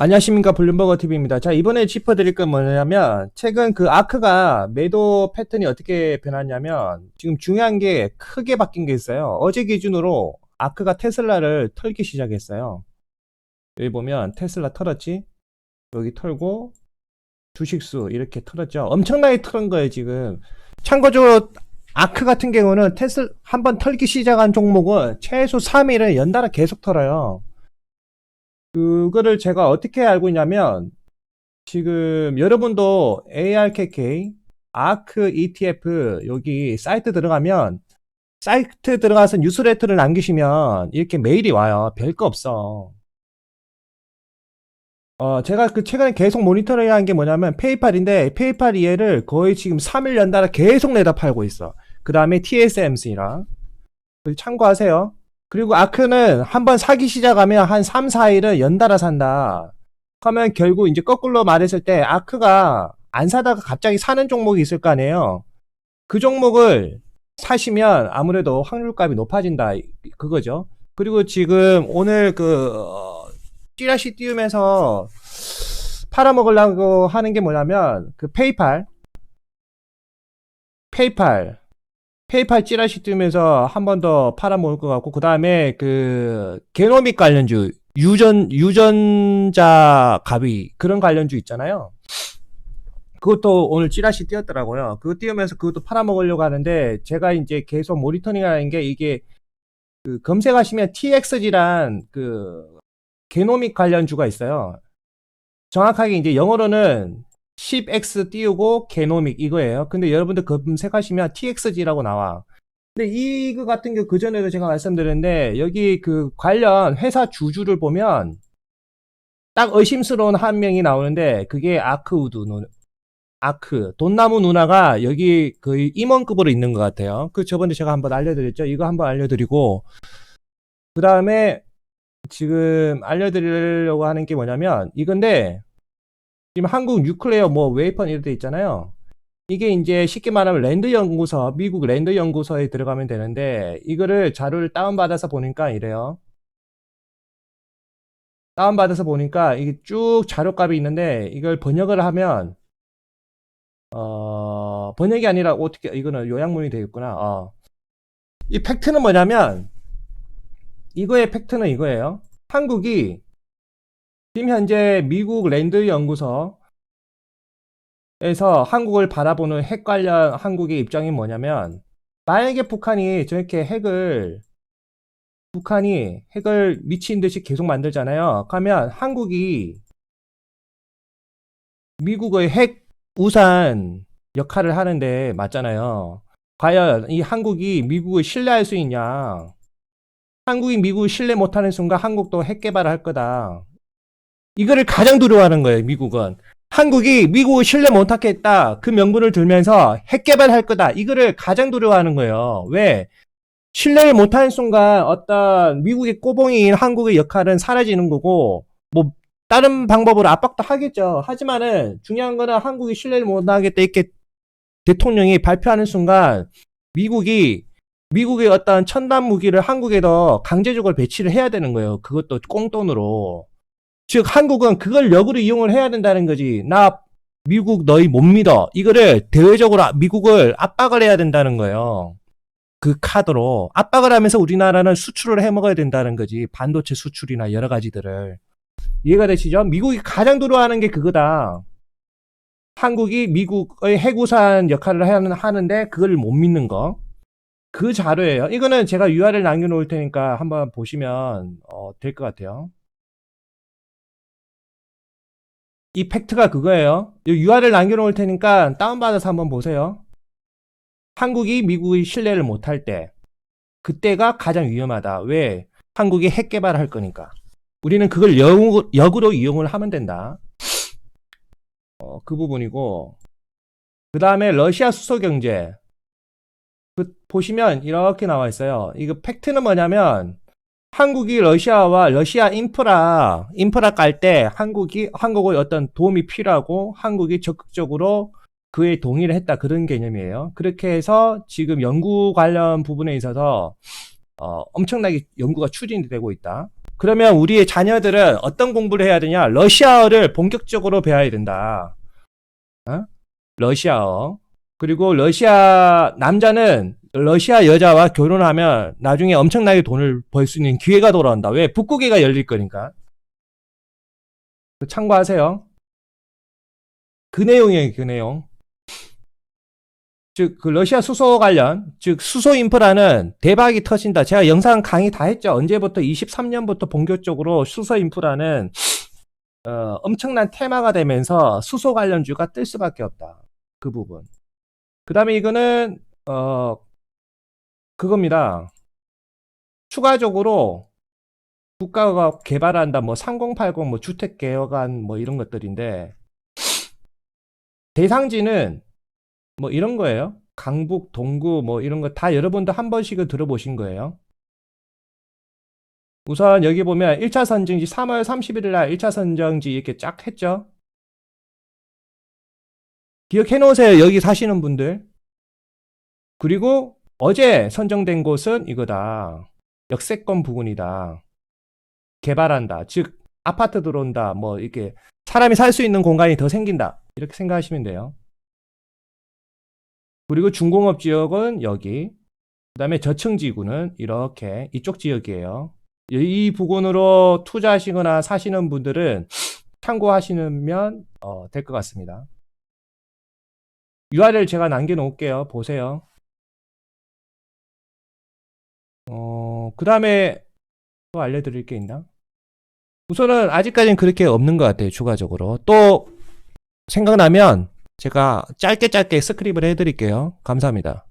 안녕하십니까 블룸버거 TV입니다. 자 이번에 짚어드릴 건 뭐냐면 최근 그 아크가 매도 패턴이 어떻게 변했냐면 지금 중요한 게 크게 바뀐 게 있어요. 어제 기준으로 아크가 테슬라를 털기 시작했어요. 여기 보면 테슬라 털었지? 여기 털고 주식수 이렇게 털었죠. 엄청나게 털은 거예요 지금. 참고적으로 아크 같은 경우는 테슬 한번 털기 시작한 종목은 최소 3일은 연달아 계속 털어요. 그거를 제가 어떻게 알고 있냐면 지금 여러분도 ARKK 아크 ETF 여기 사이트 들어가면 사이트 들어가서 뉴스레터를 남기시면 이렇게 메일이 와요. 별거 없어. 어, 제가 그 최근에 계속 모니터링 한게 뭐냐면 페이팔인데 페이팔 이해를 거의 지금 3일 연달아 계속 내다 팔고 있어. 그 다음에 TSMC랑 참고하세요. 그리고 아크는 한번 사기 시작하면 한 3, 4일은 연달아 산다. 하면 결국 이제 거꾸로 말했을 때 아크가 안 사다가 갑자기 사는 종목이 있을 거 아니에요. 그 종목을 사시면 아무래도 확률값이 높아진다. 그거죠. 그리고 지금 오늘 그 어, 찌라시 띄우면서 팔아먹으려고 하는 게 뭐냐면 그 페이팔 페이팔 페이팔 찌라시 뜨면서 한 번 더 팔아먹을 것 같고 그 다음에 그 게노믹 관련주 유전 유전자 가비 그런 관련주 있잖아요. 그것도 오늘 찌라시 띄었더라고요. 그거 띄우면서 그것도 팔아먹으려고 하는데 제가 이제 계속 모니터링하는 게 이게 그 검색하시면 TXG란 그 게노믹 관련주가 있어요. 정확하게 이제 영어로는 10x 띄우고 게노믹 이거예요. 근데 여러분들 검색하시면 TXG라고 나와. 근데 이거 같은 경우 그전에도 제가 말씀드렸는데 여기 그 관련 회사 주주를 보면 딱 의심스러운 한 명이 나오는데 그게 아크우드 누 아크 돈나무 누나가 여기 거의 임원급으로 있는 것 같아요. 그 저번에 제가 한번 알려드렸죠. 이거 한번 알려드리고 그 다음에 지금 알려드리려고 하는 게 뭐냐면 이건데 지금 한국 뉴클레어 뭐 웨이펀 이런 데 있잖아요. 이게 이제 쉽게 말하면 랜드 연구소, 미국 랜드 연구소에 들어가면 되는데 이거를 자료를 다운받아서 보니까 이래요. 다운받아서 보니까 이게 쭉 자료값이 있는데 이걸 번역을 하면 어, 번역이 아니라 어떻게 이거는 요약문이 되겠구나. 어. 이 팩트는 뭐냐면 이거의 팩트는 이거예요. 한국이 지금 현재 미국 랜드 연구소에서 한국을 바라보는 핵 관련 한국의 입장이 뭐냐면 만약에 북한이 저렇게 핵을 북한이 핵을 미친 듯이 계속 만들잖아요. 그러면 한국이 미국의 핵 우산 역할을 하는데 맞잖아요. 과연 이 한국이 미국을 신뢰할 수 있냐? 한국이 미국을 신뢰 못하는 순간 한국도 핵 개발을 할 거다. 이거를 가장 두려워하는 거예요, 미국은. 한국이 미국을 신뢰 못하겠다. 그 명분을 들면서 핵 개발할 거다. 이거를 가장 두려워하는 거예요. 왜? 신뢰를 못하는 순간 어떤 미국의 꼬봉인 한국의 역할은 사라지는 거고, 뭐, 다른 방법으로 압박도 하겠죠. 하지만은 중요한 거는 한국이 신뢰를 못하겠다. 이렇게 대통령이 발표하는 순간 미국이 미국의 어떤 첨단 무기를 한국에도 강제적으로 배치를 해야 되는 거예요. 그것도 꽁돈으로. 즉 한국은 그걸 역으로 이용을 해야 된다는 거지. 나 미국 너희 못 믿어. 이거를 대외적으로 미국을 압박을 해야 된다는 거예요. 그 카드로 압박을 하면서 우리나라는 수출을 해 먹어야 된다는 거지. 반도체 수출이나 여러 가지들을. 이해가 되시죠? 미국이 가장 두려워하는 게 그거다. 한국이 미국의 해구산 역할을 하는, 하는데 그걸 못 믿는 거. 그 자료예요. 이거는 제가 URL 남겨놓을 테니까 한번 보시면 어, 될 것 같아요. 이 팩트가 그거예요. 이 URL 남겨놓을 테니까 다운받아서 한번 보세요. 한국이 미국의 신뢰를 못할 때, 그때가 가장 위험하다. 왜? 한국이 핵 개발을 할 거니까. 우리는 그걸 역, 역으로 이용을 하면 된다. 어, 그 부분이고. 그 다음에 러시아 수소 경제. 그, 보시면 이렇게 나와 있어요. 이거 팩트는 뭐냐면, 한국이 러시아와 러시아 인프라 인프라 깔 때 한국이 한국의 어떤 도움이 필요하고 한국이 적극적으로 그에 동의를 했다 그런 개념이에요. 그렇게 해서 지금 연구 관련 부분에 있어서 어, 엄청나게 연구가 추진되고 있다. 그러면 우리의 자녀들은 어떤 공부를 해야 되냐? 러시아어를 본격적으로 배워야 된다. 어? 러시아어. 그리고 러시아 남자는 러시아 여자와 결혼하면 나중에 엄청나게 돈을 벌 수 있는 기회가 돌아온다. 왜? 북극해가 열릴 거니까. 참고하세요. 그 내용이에요, 그 내용. 즉, 그 러시아 수소 관련, 즉, 수소 인프라는 대박이 터진다. 제가 영상 강의 다 했죠. 언제부터? 23년부터 본격적으로 수소 인프라는, 어, 엄청난 테마가 되면서 수소 관련주가 뜰 수밖에 없다. 그 부분. 그 다음에 이거는, 어, 그겁니다. 추가적으로 국가가 개발한다, 뭐, 3080, 뭐, 주택 개혁안, 뭐, 이런 것들인데, 대상지는 뭐 이런 거예요. 강북, 동구 뭐 이런 거 다 여러분도 한 번씩은 들어보신 거예요. 우선 여기 보면 1차 선정지 3월 31일 날 1차 선정지 이렇게 쫙 했죠. 기억해 놓으세요. 여기 사시는 분들. 그리고 어제 선정된 곳은 이거다. 역세권 부근이다. 개발한다. 즉 아파트 들어온다. 뭐 이렇게 사람이 살 수 있는 공간이 더 생긴다. 이렇게 생각하시면 돼요. 그리고 중공업 지역은 여기. 그 다음에 저층 지구는 이렇게 이쪽 지역이에요. 이 부근으로 투자하시거나 사시는 분들은 참고하시면 어, 될 것 같습니다. URL 제가 남겨놓을게요. 보세요. 어, 그 다음에 또 알려드릴 게 있나? 우선은 아직까지는 그렇게 없는 것 같아요. 추가적으로. 또 생각나면 제가 짧게 짧게 스크립을 해드릴게요. 감사합니다.